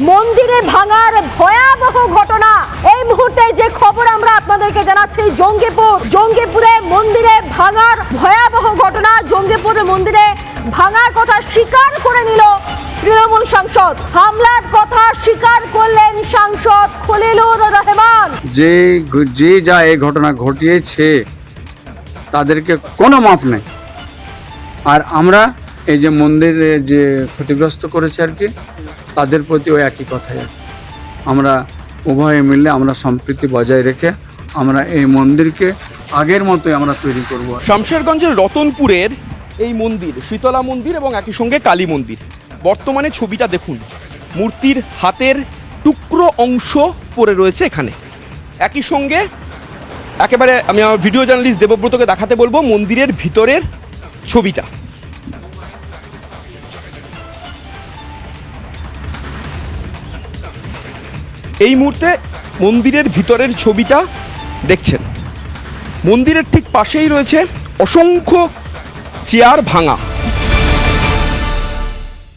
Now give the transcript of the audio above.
মন্দিরে ভাঙার ভয়াবহ ঘটনা। এই মুহূর্তে যে খবর আমরা আপনাদেরকে জানাচ্ছি, জঙ্গিপুর। জঙ্গিপুরে মন্দিরে ভাঙার ভয়াবহ ঘটনা। জঙ্গিপুরে মন্দিরে ভাঙার কথা স্বীকার করে নিল তৃণমূল সাংসদ। হামলার কথা স্বীকার করলেন সাংসদ খলিলুর রহমান। যে যে যা এই ঘটনা ঘটিয়েছে, তাদেরকে কোনো মাপ নেই। আর আমরা এই যে মন্দিরে যে ক্ষতিগ্রস্ত করেছে আর কি, তাদের প্রতিও একই কথাই আমরা উভয়ে মিলে আমরা সম্প্রীতি বজায় রেখে আমরা এই মন্দিরকে আগের মতোই আমরা তৈরি করব। শামশেরগঞ্জের রতনপুরের এই মন্দির, শীতলা মন্দির এবং একই সঙ্গে কালী মন্দির। বর্তমানে ছবিটা দেখুন, মূর্তির হাতের টুকরো অংশ পড়ে রয়েছে এখানে। একই সঙ্গে একেবারে আমি আমার ভিডিও জার্নালিস্ট দেবব্রতকে দেখাতে বলব মন্দিরের ভিতরের ছবিটা। এই মুহূর্তে মন্দিরের ভিতরের ছবিটা দেখছেন। মন্দিরের ঠিক পাশেই রয়েছে অসংখ্য চেয়ার ভাঙা।